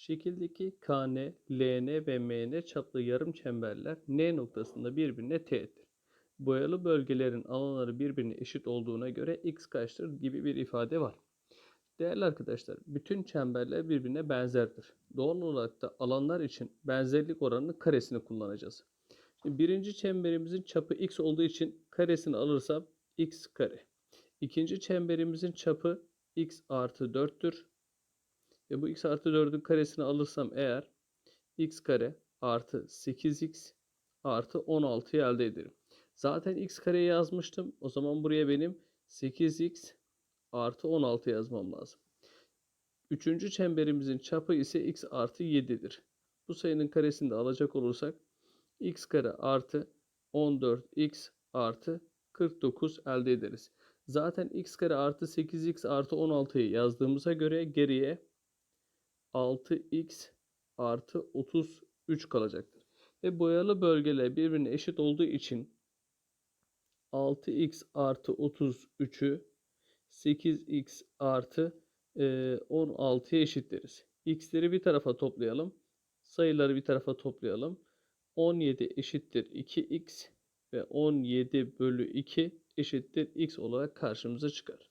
Şekildeki KN, LN ve MN çaplı yarım çemberler N noktasında birbirine teğettir. Boyalı bölgelerin alanları birbirine eşit olduğuna göre x kaçtır gibi bir ifade var. Değerli arkadaşlar, bütün çemberler birbirine benzerdir. Doğal olarak da alanlar için benzerlik oranının karesini kullanacağız. Şimdi birinci çemberimizin çapı x olduğu için karesini alırsam x kare. İkinci çemberimizin çapı x artı 4'tür. Ve bu x artı 4'ün karesini alırsam eğer x kare artı 8x artı 16'yı elde ederim. Zaten x kareyi yazmıştım. O zaman buraya benim 8x artı 16 yazmam lazım. Üçüncü çemberimizin çapı ise x artı 7'dir. Bu sayının karesini de alacak olursak x kare artı 14x artı 49 elde ederiz. Zaten x kare artı 8x artı 16'yı yazdığımıza göre geriye 6x artı 33 kalacaktır. Ve boyalı bölgeler birbirine eşit olduğu için 6x artı 33'ü 8x artı e, 16'ya eşitleriz. x'leri bir tarafa toplayalım. Sayıları bir tarafa toplayalım. 17 eşittir 2x ve 17 bölü 2 eşittir x olarak karşımıza çıkar.